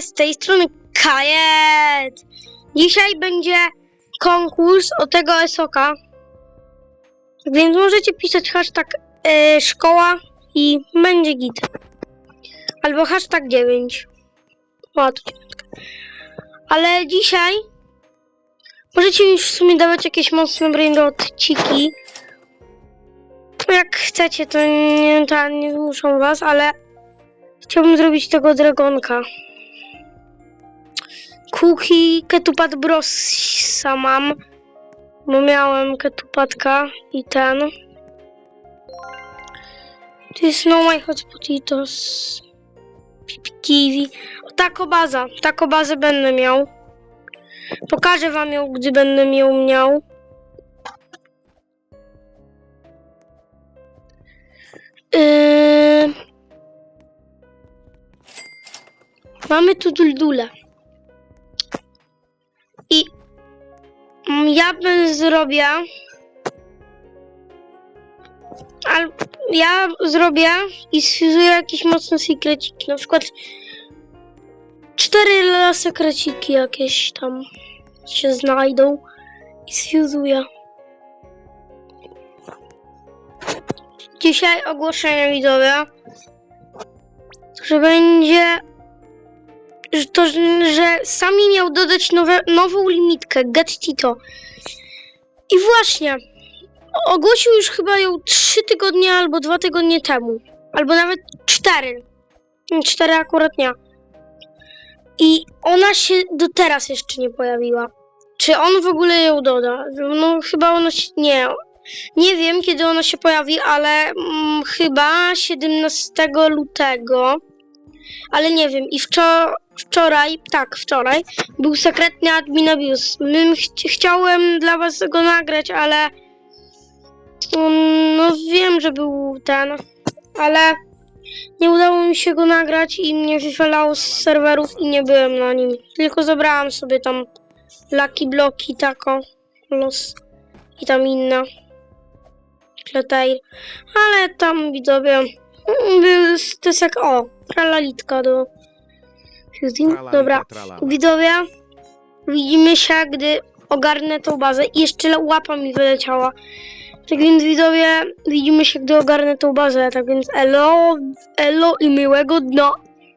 Z tej strony Kajet. Dzisiaj będzie konkurs o tego Esoka. Więc możecie pisać hashtag e, szkoła i będzie git. Albo hashtag 9. O, to dziewiątka. Ale dzisiaj możecie już w sumie dawać jakieś mocne brainrotciki. Jak chcecie, to nie, to nie zmuszą was, ale Chciałbym zrobić tego dragonka. Cookie Ketupat Brossa mam. Bo miałem Ketupatka i ten. To jest no my hot potatoes. Kiwi. O, Taco baza. Bazę będę miał. Pokażę wam ją, gdy będę ją miał. Yy... Mamy tu duldule. I mm, ja bym zrobię. Al, ja zrobię i sfizuję jakieś mocne sekreciki. Na przykład cztery sekreciki jakieś tam się znajdą i sfizuję. Dzisiaj ogłoszenie widzowie, że będzie że to, że sami miał dodać nowe, nową limitkę, Get Tito. I właśnie, ogłosił już chyba ją 3 tygodnie albo 2 tygodnie temu. Albo nawet 4. 4 akurat nie. I ona się do teraz jeszcze nie pojawiła. Czy on w ogóle ją doda? No chyba ona się... Nie. Nie wiem kiedy ona się pojawi, ale mm, chyba 17 lutego. Ale nie wiem. I wczoraj tak, wczoraj, był sekretny admin abuse. Bym ch- chciałem dla was go nagrać, ale mm, no wiem, że był ten, ale nie udało mi się go nagrać i mnie wywalało z serwerów i nie byłem na nim. Tylko zabrałam sobie tam Lucky Bloki, tako, los i tam inne. Kletail. Ale tam widzowie, mm, był stysek, o, kralalitka do Fusing. Tralalita, Dobra, widzowie, widzimy się, gdy ogarnę tą bazę. I jeszcze łapa mi wyleciała. Tak więc widzowie, widzimy się, gdy ogarnę tą bazę. Tak więc elo, elo i miłego dnia.